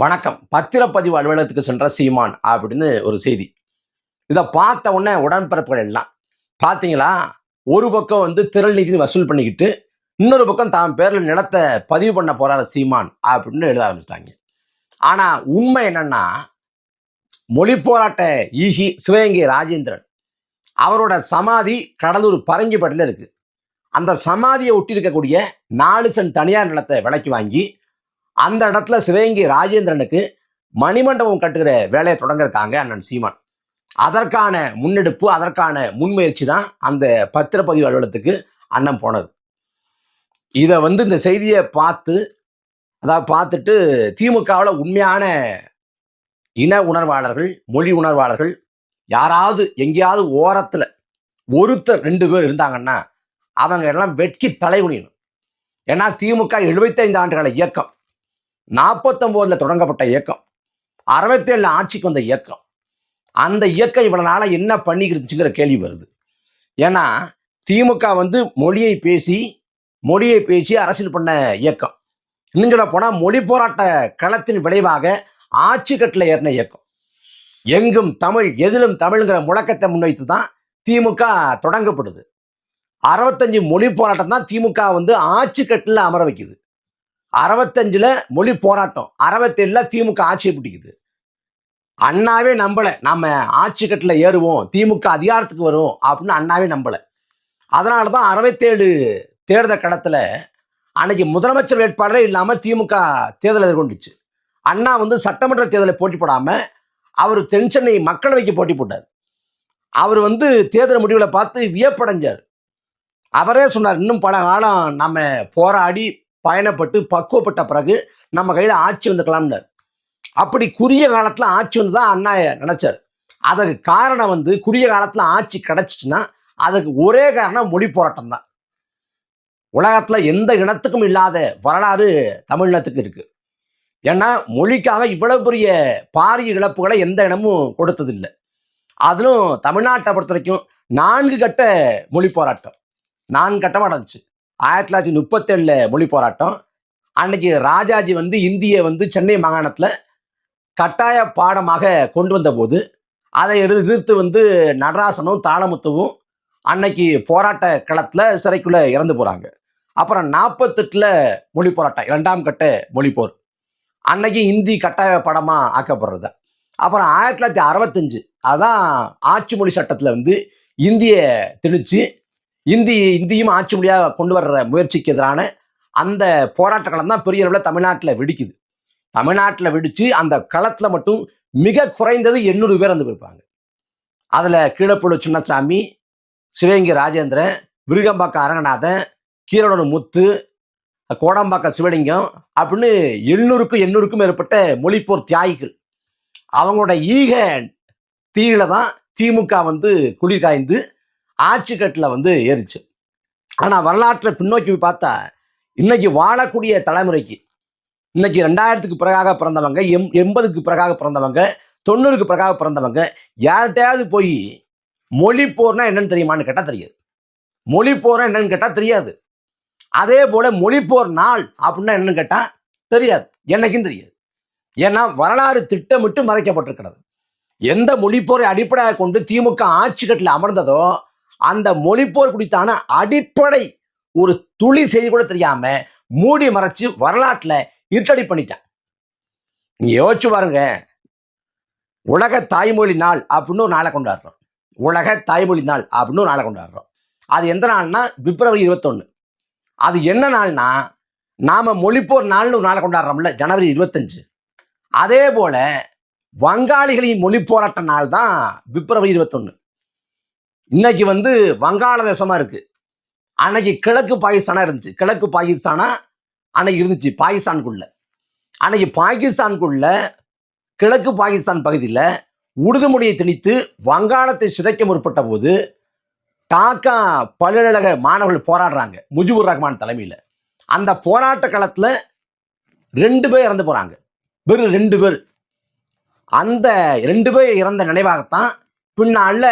வணக்கம். பத்திரப்பதிவு அலுவலகத்துக்கு சென்ற சீமான் அப்படின்னு ஒரு செய்தி. இதை பார்த்த உடனே உடன்பிறப்புகள் எல்லாம் பார்த்தீங்களா ஒரு பக்கம் வந்து திரள் நிதி வசூல் பண்ணிக்கிட்டு இன்னொரு பக்கம் தான் பேரில் நிலத்தை பதிவு பண்ண போறாரு சீமான் அப்படின்னு எழுத ஆரம்பிச்சிட்டாங்க. ஆனால் உண்மை என்னன்னா மொழி போராட்ட ஈகி சிவகங்கை ராஜேந்திரன் அவரோட சமாதி கடலூர் பரங்கிப்பட்டில் இருக்கு. அந்த சமாதியை ஒட்டி இருக்கக்கூடிய நாலு சென்ட் தனியார் நிலத்தை விலைக்கு வாங்கி அந்த இடத்துல சிவகங்கை ராஜேந்திரனுக்கு மணிமண்டபம் கட்டுகிற வேலையை தொடங்கிருக்காங்க அண்ணன் சீமான். அதற்கான முன்னெடுப்பு அதற்கான முன்முயற்சி தான் அந்த பத்திரப்பதிவு அலுவலகத்துக்கு அண்ணன் போனது. இதை வந்து இந்த செய்தியை பார்த்து அதாவது பார்த்துட்டு திமுகவில் உண்மையான இன உணர்வாளர்கள் மொழி உணர்வாளர்கள் யாராவது எங்கேயாவது ஓரத்தில் ஒருத்தர் ரெண்டு பேர் இருந்தாங்கன்னா அவங்க எல்லாம் வெட்கி தலைகுனியணும் ஏன்னா திமுக 75 ஆண்டுகால இயக்கம். நாற்பத்தொம்போதில் தொடங்கப்பட்ட இயக்கம். அறுபத்தேழில் ஆட்சிக்கு வந்த இயக்கம். அந்த இயக்கம் இவ்வளோ நாளாக என்ன பண்ணிக்கிருந்துச்சுங்கிற கேள்வி வருது. ஏன்னா திமுக வந்து மொழியை பேசி மொழியை பேசி அரசியல் பண்ண இயக்கம். இன்னும் போனால் மொழி போராட்ட களத்தின் விளைவாக ஆட்சி கட்டில் ஏறின இயக்கம். எங்கும் தமிழ் எதிலும் தமிழ்ங்கிற முழக்கத்தை முன்வைத்து தான் திமுக தொடங்கப்படுது. அறுபத்தஞ்சு மொழி போராட்டம் தான் திமுக வந்து ஆட்சி கட்டில் அமர வைக்குது. அறுபத்தஞ்சுல மொழி போராட்டம். அறுபத்தேழுல திமுக ஆட்சியை பிடிக்குது. அண்ணாவே நம்பலை. நம்ம ஆட்சி கட்டில் ஏறுவோம். திமுக அதிகாரத்துக்கு வரும் அப்படின்னு அண்ணாவே நம்பலை. அதனால தான் அறுபத்தேழு தேர்தல் கடத்தில் அன்னைக்கு முதலமைச்சர் வேட்பாளரே இல்லாமல் திமுக தேர்தல் எதிர்கொண்டுச்சு. அண்ணா வந்து சட்டமன்ற தேர்தலை போட்டி போடாமல் அவர் தென் சென்னை மக்களவைக்கு போட்டி போட்டார். அவர் வந்து தேர்தல் முடிவுகளை பார்த்து வியப்படைஞ்சார். அவரே சொன்னார் இன்னும் பல காலம் நம்ம போராடி பயணப்பட்டு பக்குவப்பட்ட பிறகு நம்ம கையில் ஆட்சி வந்துக்கலாம்னு. அப்படி குறுகிய காலத்தில் ஆட்சி வந்து தான் அண்ணா நினைச்சார். அதுக்கு காரணம் வந்து குறுகிய காலத்தில் ஆட்சி கிடச்சிச்சின்னா அதுக்கு ஒரே காரணம் மொழி போராட்டம் தான். உலகத்தில் எந்த இனத்துக்கும் இல்லாத வரலாறு தமிழினத்துக்கு இருக்குது ஏன்னா மொழிக்காக இவ்வளவு பெரிய பாரிய இழப்புகளை எந்த இடமும் கொடுத்ததில்லை. அதிலும் தமிழ்நாட்டை பொறுத்த வரைக்கும் நான்கு கட்ட மொழி போராட்டம். நான்கு கட்டமாக நடந்துச்சு. ஆயிரத்தி தொள்ளாயிரத்தி முப்பத்தேழில் மொழி போராட்டம் அன்னைக்கு ராஜாஜி வந்து இந்திய வந்து சென்னை மாகாணத்தில் கட்டாய பாடமாக கொண்டு வந்த போது அதை எதிர்த்து வந்து நடராசனும் தாளமுத்துவும் அன்னைக்கு போராட்ட களத்தில் சிறைக்குள்ளே இறந்து போகிறாங்க அப்புறம் நாற்பத்தெட்டில் மொழி போராட்டம் இரண்டாம் கட்ட மொழி போர் அன்னைக்கு இந்தி கட்டாய படமாக ஆக்கப்படுறது. அப்புறம் ஆயிரத்தி தொள்ளாயிரத்தி அறுபத்தஞ்சு அதான் ஆட்சி மொழி சட்டத்தில் வந்து இந்திய திணிச்சு இந்தி இந்தியும் ஆட்சி மொழியாக கொண்டு வர்ற முயற்சிக்கு எதிரான அந்த போராட்ட களம் தான் பெரிய அளவில் தமிழ்நாட்டில் வெடிக்குது. தமிழ்நாட்டில் வெடிச்சு அந்த களத்தில் மட்டும் மிக குறைந்தது எண்ணூறு பேர் வந்து போயிருப்பாங்க அதில் கீழப்புழு சின்னசாமி சிவகங்கை ராஜேந்திரன் விருகம்பாக்கம் அரங்கநாதன் கீரனூர் முத்து கோடம்பாக்கம் சிவலிங்கம் அப்படின்னு எண்ணூறுக்கும் எண்ணூறுக்கும் மேற்பட்ட மொழிப்போர் தியாகிகள். அவங்களோட ஈக தீயில தான் திமுக வந்து குளிர் காய்ந்து ஆட்சி கட்டில் வந்து ஏறிச்சு. ஆனால் வரலாற்றை பின்னோக்கி போய் பார்த்தா இன்னைக்கு வாழக்கூடிய தலைமுறைக்கு இன்னைக்கு ரெண்டாயிரத்துக்கு பிறகாக பிறந்தவங்க எம் எண்பதுக்கு பிறகாக பிறந்தவங்க தொண்ணூறுக்கு பிறகாக பிறந்தவங்க யார்கிட்டையாவது போய் மொழி போர்னா என்னன்னு தெரியுமான்னு கேட்டால் தெரியாது. மொழி போர்னா என்னன்னு கேட்டால் தெரியாது. அதே போல் மொழிப்போர் நாள் அப்படின்னா என்னன்னு கேட்டால் தெரியாது. என்னைக்கும் தெரியாது. ஏன்னா வரலாறு திட்டமிட்டு மறைக்கப்பட்டிருக்கிறது. எந்த மொழிப்போரை அடிப்படையாக கொண்டு திமுக ஆட்சி கட்டில் அமர்ந்ததோ அந்த மொழிப்போர் குறித்தான அடிப்படை ஒரு துளி செய்தி கூட தெரியாம மூடி மறைச்சு வரலாற்றுல இருட்டடி பண்ணிட்டேன். நீங்க யோசிச்சு பாருங்க. உலக தாய்மொழி நாள் அப்படின்னு ஒரு நாளை கொண்டாடுறோம். உலக தாய்மொழி நாள் அப்படின்னு ஒரு நாளை கொண்டாடுறோம். அது எந்த நாள்னா பிப்ரவரி இருபத்தொன்னு. அது என்ன நாள்னா நாம மொழிப்போர் நாள்னு ஒரு நாளை கொண்டாடுறோம்ல ஜனவரி இருபத்தஞ்சு. அதே போல வங்காளிகளின் மொழி போராட்ட நாள் தான் பிப்ரவரி இருபத்தொன்னு. இன்னைக்கு வந்து வங்காளதேசமாக இருக்குது இருக்கு. அன்னைக்கு கிழக்கு பாகிஸ்தானா இருந்துச்சு. கிழக்கு பாகிஸ்தானா? அன்னைக்கு இருந்துச்சு. பாகிஸ்தானுக்குள்ள அன்னைக்கு பாகிஸ்தானுக்குள்ள கிழக்கு பாகிஸ்தான் பகுதியில் உடுதுமுடியை திணித்து வங்காளத்தை சிதைக்க முற்பட்ட போது டாக்கா பல்கலைக்கழக மாணவர்கள் போராடுறாங்க. முஜிபுர் ரஹ்மான் தலைமையில். அந்த போராட்ட களத்தில் ரெண்டு பேர் இறந்து போகிறாங்க வெறும் ரெண்டு பேர். அந்த ரெண்டு பேர் இறந்த நினைவாகத்தான் பின்னால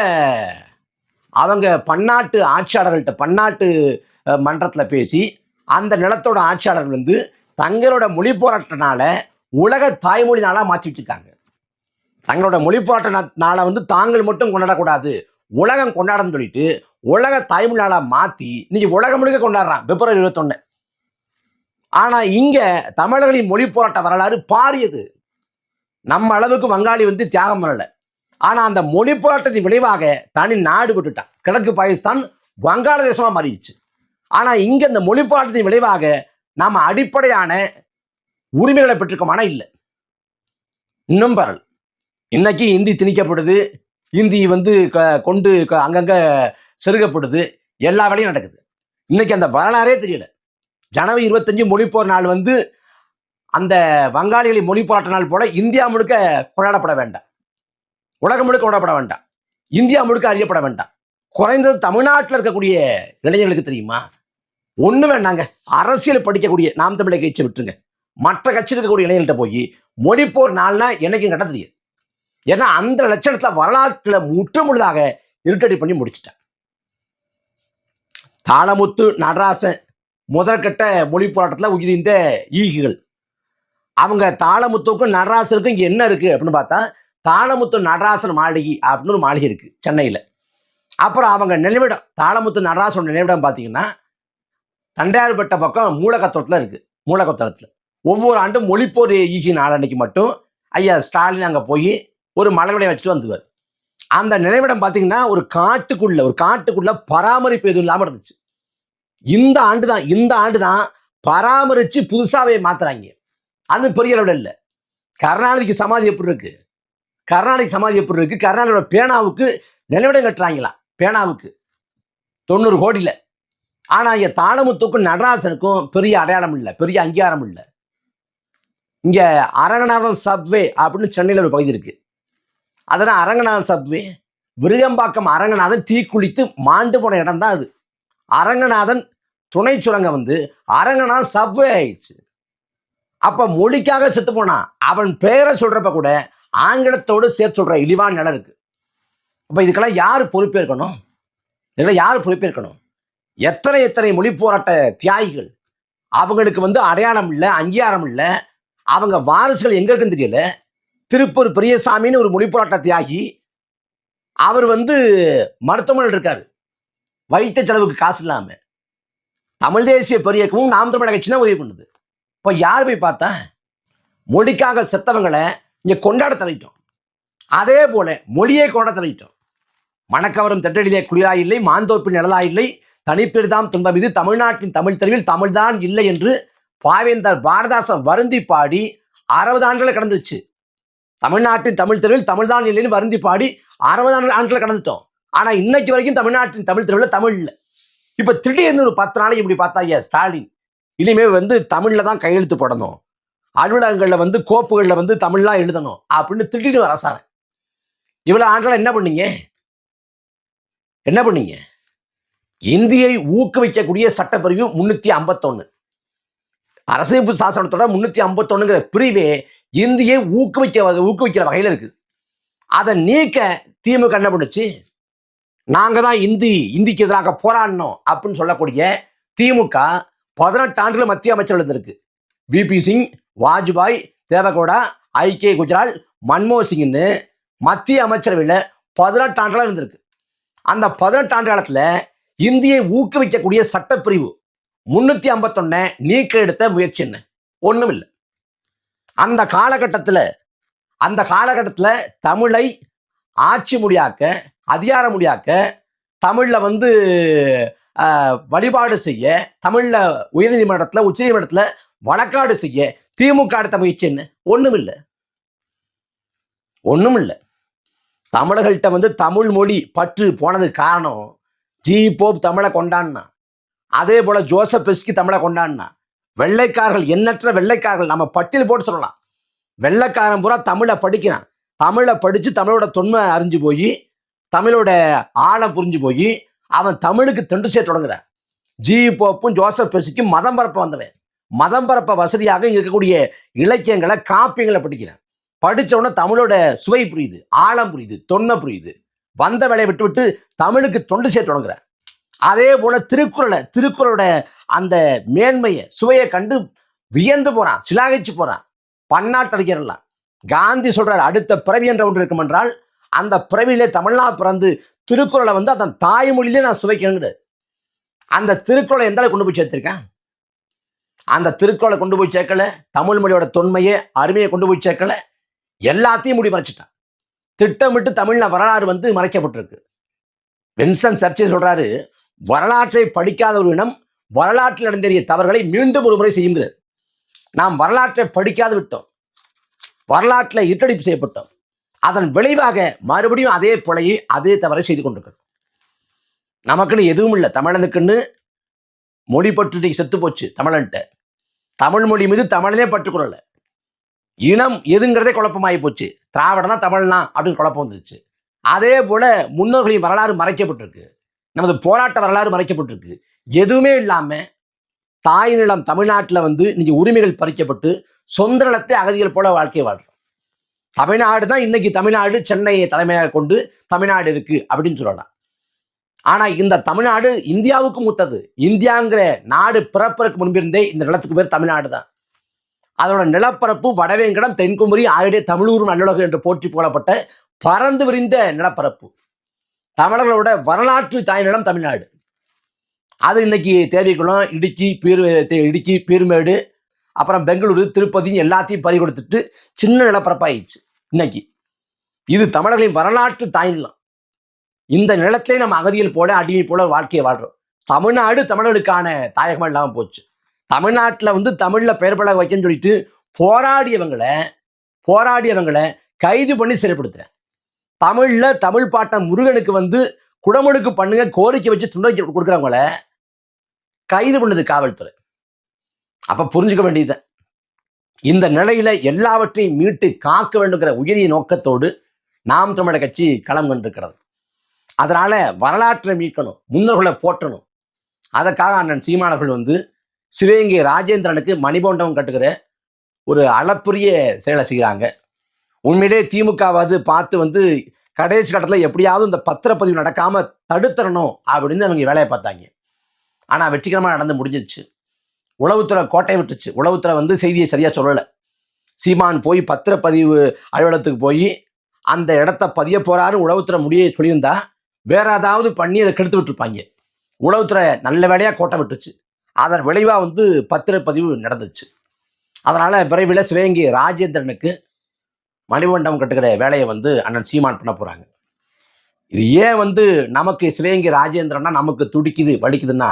அவங்க பன்னாட்டு ஆட்சியாளர்கள்ட்ட பன்னாட்டு மன்றத்தில் பேசி அந்த நிலத்தோட ஆட்சியாளர்கள் வந்து தங்களோட மொழி போராட்டனால உலக தாய்மொழி நாளாக மாற்றி இருக்காங்க தங்களோட மொழி போராட்ட நாளை வந்து தாங்கள் மட்டும் கொண்டாடக்கூடாது உலகம் கொண்டாடன்னு சொல்லிட்டு உலக தாய்மொழி நாளாக மாற்றி இன்னைக்கு உலகம் முழுக்க கொண்டாடுறான் பிப்ரவரி இருபத்தொன்னு. ஆனால் இங்கே தமிழர்களின் மொழி போராட்ட வரலாறு பாரியது. நம்ம அளவுக்கு வங்காளி வந்து தியாகம் பண்ணலை. ஆனால் அந்த மொழி போராட்டத்தின் விளைவாக தனி நாடு விட்டுட்டான் கிழக்கு பாகிஸ்தான் வங்காளதேசமாக மாறிடுச்சு. ஆனால் இங்கே இந்த மொழி போராட்டத்தின் விளைவாக நாம் அடிப்படையான உரிமைகளை பெற்றிருக்கோமானா இல்லை. இன்னும் பரல் இன்னைக்கு இந்தி திணிக்கப்படுது. இந்தி வந்து க- கொண்டு க- அங்கங்கே செருகப்படுது. எல்லா வேலையும் நடக்குது. இன்னைக்கு அந்த வரலாறே தெரியல. ஜனவரி இருபத்தஞ்சு மொழிப்போர் நாள் வந்து அந்த வங்காளிகளின் மொழி போராட்ட நாள் போல இந்தியா முழுக்க கொண்டாடப்பட வேண்டாம். உலகம் முழுக்க கொண்டாடப்பட வேண்டாம். இந்தியா முழுக்க அறியப்பட வேண்டாம். குறைந்தது தமிழ்நாட்டில் இருக்கக்கூடிய இளைஞர்களுக்கு தெரியுமா? ஒன்று வேண்டாங்க. அரசியல் படிக்கக்கூடிய நாம் தமிழை கட்சி விட்டுருங்க. மற்ற கட்சியில் இருக்கக்கூடிய இளைஞர்கள்ட்ட போய் மொழிப்போர் நாள்னா என்னைக்கும் கட்ட தெரியாது. ஏன்னா அந்த லட்சணத்துல வரலாற்றுல முற்றுமுழுதாக இருட்டடி பண்ணி முடிச்சிட்டேன். தாளமுத்து நடராசன் முதற்கட்ட மொழி போராட்டத்தில் உயிரிந்த ஈகிகள். அவங்க தாளமுத்துக்கும் நடராசனுக்கும் இங்கே என்ன இருக்கு அப்படின்னு பார்த்தா தாளமுத்து நடராசன் மாளிகை அப்படின்னு ஒரு மாளிகை இருக்கு சென்னையில். அப்புறம் அவங்க நினைவிடம் தாளமுத்து நடராசனோட நினைவிடம் பார்த்தீங்கன்னா தண்டையார்பட்ட பக்கம் மூலகத்தோட்டத்தில் இருக்கு மூலக்கத்தோட்டத்தில் ஒவ்வொரு ஆண்டும் மொழிப்போர் ஈகி நாளன்னைக்கு மட்டும் ஐயா ஸ்டாலின் அங்கே போய் ஒரு மலர்விடை வச்சுட்டு வந்துவார் அந்த நினைவிடம் பார்த்தீங்கன்னா ஒரு காட்டுக்குள்ள ஒரு காட்டுக்குள்ள பராமரிப்பு எதுவும் இல்லாமல் இருந்துச்சு. இந்த ஆண்டு தான் இந்த ஆண்டு தான் பராமரித்து புதுசாகவே மாற்றுறாங்க அது பெரிய அளவில் இல்லை. கருணாநிதிக்கு சமாதி எப்படி இருக்குது கருணாநிதி சமாதி எப்படி இருக்கு? கருணாநிதியோட பேனாவுக்கு நிலவிடம் கட்டுறாங்களாம் பேனாவுக்கு. தொண்ணூறு கோடியில். ஆனால் இங்கே தாளமுத்துக்கும் நடராசனுக்கும் பெரிய அடையாளம் இல்லை. பெரிய அங்கீகாரம் இல்லை. இங்கே அரங்கநாதன் சப்வே அப்படின்னு சென்னையில் ஒரு பகுதி இருக்கு. அதனால் அரங்கநாதன் சப்வே? விருகம்பாக்கம் அரங்கநாதன் தீக்குளித்து மாண்டு போன இடம் தான் அது. அரங்கநாதன் துணை சுரங்கம் வந்து அரங்கநாதன் சப்வே ஆயிடுச்சு. அப்போ மொழிக்காக செத்து போனான். அவன் பெயரை சொல்கிறப்ப கூட ஆங்கிலத்தோடு சேர்த்து சொல்கிற இழிவான நிலம் இருக்குது அப்போ இதுக்கெல்லாம் யார் பொறுப்பேற்கணும்? இதெல்லாம் யார் பொறுப்பேற்கணும்? எத்தனை எத்தனை மொழி போராட்ட தியாகிகள்? அவங்களுக்கு வந்து அடையாளம் இல்லை அங்கீகாரம் இல்லை. அவங்க வாரிசுகள் எங்க இருக்குன்னு தெரியல. திருப்பூர் பெரியசாமின்னு ஒரு மொழி போராட்ட தியாகி அவர் வந்து மருத்துவமனையில் இருக்காரு. வைத்த செலவுக்கு காசு இல்லாமல் தமிழ் தேசிய பெரியக்கமும் நாம் தமிழக கட்சி தான் உதவி பண்ணுது. இப்போ யார் போய் பார்த்தா? மொழிக்காக செத்தவங்களை இங்கே கொண்டாட தள்ளிட்டோம். அதே போல மொழியை கொண்டாட தள்ளிட்டோம். மணக்கவரும் தெட்டடிலே குளிரா இல்லை மாந்தோப்பில் நிழலா இல்லை தனிப்பெரிதாம் துன்பம். இது தமிழ்நாட்டின் தமிழ் தெருவில் தமிழ்தான் இல்லை என்று பாவேந்தர் பாரதாசன் வருந்தி பாடி அறுபது ஆண்டுகளை கடந்துச்சு. தமிழ்நாட்டின் தமிழ் தெருவில் தமிழ்தான் இல்லைன்னு வருந்தி பாடி அறுபது ஆண்டு ஆண்டுகளை கடந்துட்டோம். ஆனா இன்னைக்கு வரைக்கும் தமிழ்நாட்டின் தமிழ் தெருவில் தமிழ் இல்லை. இப்ப திடீர்னு ஒரு பத்து நாளைக்கு இப்படி பார்த்தா ஐயா ஸ்டாலின். இனிமே வந்து தமிழ்ல தான் கையெழுத்து போடணும். அலுவலகங்களில் வந்து கோப்புகளில் வந்து தமிழ்லாம் எழுதணும் அப்படின்னு திடீர்னு சார். இவ்வளோ ஆண்டுகள் என்ன பண்ணீங்க? என்ன பண்ணீங்க? இந்தியை ஊக்குவிக்கக்கூடிய சட்டப்பிரிவு முன்னூத்தி ஐம்பத்தொன்னு. அரசமைப்பு சாசனத்தோட முன்னூத்தி ஐம்பத்தொன்னுங்கிற பிரிவே இந்தியை ஊக்குவிக்க வகை- ஊக்குவிக்கிற வகையில் இருக்கு. அதை நீக்க திமுக என்ன பண்ணுச்சு? நாங்கள் தான் இந்தி இந்திக்கு எதிராக போராடணும் அப்படின்னு சொல்லக்கூடிய திமுக பதினெட்டு ஆண்டுகள் மத்திய அமைச்சர் இருந்திருக்கு. VP Singh Vajpayee Deve Gowda I. K. Gujral மன்மோகன் சிங்னு மத்திய அமைச்சரவையில் பதினெட்டு ஆண்டுகளாக இருந்திருக்கு. அந்த பதினெட்டு ஆண்டு காலத்தில் இந்தியை ஊக்குவிக்கக்கூடிய சட்டப்பிரிவு முன்னூற்றி ஐம்பத்தொன்னை நீக்க எடுத்த முயற்சி என்ன? ஒன்றும் இல்லை அந்த காலகட்டத்தில் அந்த காலகட்டத்தில் தமிழை ஆட்சி மொழியாக்க அதிகார மொழியாக்க தமிழில் வந்து வழிபாடு செய்ய தமிழில் உயர்நீதிமன்றத்தில் உச்சநீதிமன்றத்தில் வழக்காடு செய்ய திமுக அடுத்த முயற்சி என்ன? ஒண்ணும் இல்லை ஒண்ணும் இல்லை தமிழர்கள்ட்ட வந்து தமிழ் மொழி பற்று போனதுக்கு காரணம் ஜி போப் தமிழை கொண்டாடினா அதே போல ஜோசப் பெஸ்கி தமிழை கொண்டாடினா வெள்ளைக்காரர்கள் எண்ணற்ற வெள்ளைக்காரர்கள் நம்ம பட்டியல் போட்டு சொல்லலாம். வெள்ளைக்காரன் பூரா தமிழை படிக்கிறான். தமிழை படிச்சு தமிழோட தொன்மை அறிஞ்சு போய் தமிழோட ஆழம் புரிஞ்சு போய் அவன் தமிழுக்கு தொண்டு செய்ய தொடங்குறான். ஜி போப்பும் ஜோசப் பெஸ்கியும் மதம் பரப்ப வந்தவன். மதம் பரப்ப வசதியாக இங்க இருக்கக்கூடிய இலக்கியங்களை காப்பியங்களை படிக்கிறான் படிச்ச உடனே தமிழோட சுவை புரியுது ஆழம் புரியுது தொன்மை புரியுது. வந்த வேலையை விட்டு விட்டு தமிழுக்கு தொண்டு செய்ய தொடங்குறான் அதே போல திருக்குறளை திருக்குறளோட அந்த மேன்மையை சுவையை கண்டு வியந்து போறான் சிலாகிச்சு போறான் பன்னாட்டறிஞர்லாம் காந்தி சொல்றாரு அடுத்த பிறவி என்ற ஒன்று இருக்கும் என்றால் அந்த பிறவியிலே தமிழ்நா பிறந்து திருக்குறளை வந்து அதன் தாய்மொழியிலே நான் சுவைக்கணுங்கிறது அந்த திருக்குறளை எந்த அளவுக்கு கொண்டு போய் சேர்த்திருக்கேன் அந்த திருக்குறளை கொண்டு போய் சேர்க்கல தமிழ் மொழியோட தொன்மையை அருமையை கொண்டு போய் சேர்க்கல எல்லாத்தையும் முடி மறைச்சிட்டான். திட்டமிட்டு தமிழ்ல வரலாறு வந்து மறைக்கப்பட்டிருக்கு. வின்சன் சர்ச்சை சொல்றாரு வரலாற்றை படிக்காத ஒரு இனம் வரலாற்றில் நடந்தேறிய தவறுகளை மீண்டும் ஒரு முறை செய்யுங்கிறார். நாம் வரலாற்றை படிக்காது விட்டோம். வரலாற்றில் இட்டடிப்பு செய்யப்பட்டோம். அதன் விளைவாக மறுபடியும் அதே பிழையை அதே தவறை செய்து கொண்டிருக்கிறோம் நமக்குன்னு எதுவும் இல்லை. தமிழனுக்குன்னு மொழி பற்று செத்து போச்சு தமிழன்ட்ட. தமிழ் மொழி மீது தமிழனே பற்றுக்குறல இனம் எதுங்கிறதே குழப்பமாகி போச்சு. திராவிடனா தமிழ்னா அப்படின்னு குழப்பம் வந்துருச்சு. அதே போல முன்னோர்களின் வரலாறு மறைக்கப்பட்டிருக்கு. நமது போராட்ட வரலாறு மறைக்கப்பட்டிருக்கு. எதுவுமே இல்லாம தாய் நிலம் தமிழ்நாட்டில் வந்து இன்னைக்கு உரிமைகள் பறிக்கப்பட்டு சொந்த நிலத்தை அகதிகள் போல வாழ்க்கை வாழ்றோம். தமிழ்நாடு தான் இன்னைக்கு தமிழ்நாடு சென்னையை தலைமையாக கொண்டு தமிழ்நாடு இருக்கு அப்படின்னு சொல்லலாம். ஆனா இந்த தமிழ்நாடு இந்தியாவுக்கு மூத்தது. இந்தியாங்கிற நாடு பிறப்பதற்கு முன்பிருந்தே இந்த நிலத்துக்கு பேர் தமிழ்நாடு தான் அதோட நிலப்பரப்பு வடவேங்கடம் தென்குமரி ஆகிய தமிழூர் நல்லுலகம் என்று போற்றி புகழப்பட்ட பறந்து விரிந்த நிலப்பரப்பு. தமிழர்களோட வரலாற்று தாய் நிலம் தமிழ்நாடு. அது இன்னைக்கு தேவிக்குளம் இடுக்கி பீர் இடுக்கி பீர்மேடு அப்புறம் பெங்களூரு திருப்பதி எல்லாத்தையும் பறி கொடுத்துட்டு சின்ன நிலப்பரப்பாயிடுச்சு இன்னைக்கு. இது தமிழர்களின் வரலாற்று தாய்நிலம். இந்த நிலத்திலே நம்ம அகதியில் போல அடிமை போல வாழ்க்கையை வாழ்றோம். தமிழ்நாடு தமிழர்களுக்கான தாயகம் இல்லாமல் போச்சு. தமிழ்நாட்டில் வந்து தமிழில் பெயர் பழக வைக்கன்னு சொல்லிட்டு போராடியவங்களை போராடியவங்களை கைது பண்ணி சிறைப்படுத்துறேன். தமிழில் தமிழ் பாட்டன் முருகனுக்கு வந்து குடமுழுக்கு பண்ணுங்க கோரிக்கை வச்சு துண்டை கொடுக்குறவங்கள கைது பண்ணுது காவல்துறை. அப்போ புரிஞ்சுக்க வேண்டியது இந்த நிலையில எல்லாவற்றையும் மீட்டு காக்க வேண்டுங்கிற உயரிய நோக்கத்தோடு நாம் தமிழக கட்சி களம் கண்டிருக்கிறது. அதனால வரலாற்றை மீட்கணும் முன்னோர்களை போற்றணும். அதற்காக அண்ணன் சீமானவர்கள் வந்து சிவகங்கை ராஜேந்திரனுக்கு மணிபோண்டவம் கட்டுகிற ஒரு அளப்பரிய செயலை செய்கிறாங்க. உண்மையிலே திமுகவாது பார்த்து வந்து கடைசி கட்டத்தில் எப்படியாவது இந்த பத்திரப்பதிவு நடக்காம தடுத்தரணும் அப்படின்னு அவங்க வேலையை பார்த்தாங்க. ஆனால் வெற்றிகரமாக நடந்து முடிஞ்சிச்சு உளவுத்துறை கோட்டை விட்டுச்சு உளவுத்துறை வந்து செய்தியை சரியாக சொல்லலை. சீமான் போய் பத்திரப்பதிவு அலுவலகத்துக்கு போய் அந்த இடத்த பதிய போகிறாரு உளவுத்துறை முடிய சொல்லியிருந்தா வேற ஏதாவது பண்ணி அதை கெடுத்து விட்டுருப்பாங்க. உளவுத்துறை நல்ல வேலையாக கோட்டை விட்டுச்சு அதன் விளைவாக வந்து பத்திரப்பதிவு நடந்துச்சு. அதனால் விரைவில் சிவகங்கை ராஜேந்திரனுக்கு மணிமண்டபம் கட்டுக்கிற வேலையை வந்து அண்ணன் சீமான் பண்ண போகிறாங்க இது ஏன் வந்து நமக்கு சிவகங்கை ராஜேந்திரன்னா நமக்கு துடிக்குது வலிக்குதுன்னா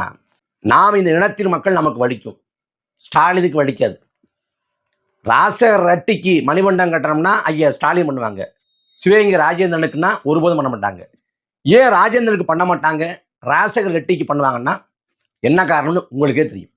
நாம் இந்த இனத்தின் மக்கள் நமக்கு வலிக்கும். ஸ்டாலினுக்கு வலிக்காது. ராசகர் ரெட்டிக்கு மணிமண்டம் கட்டணம்னா ஐயா ஸ்டாலின் பண்ணுவாங்க. சிவகங்கை ராஜேந்திரனுக்குன்னா ஒருபோதும் பண்ண மாட்டாங்க. ஏன் ராஜேந்திரனுக்கு பண்ண மாட்டாங்க? ராசகர் ரெட்டிக்கு பண்ணுவாங்கன்னா என்ன காரணம்னு உங்களுக்கே தெரியும்.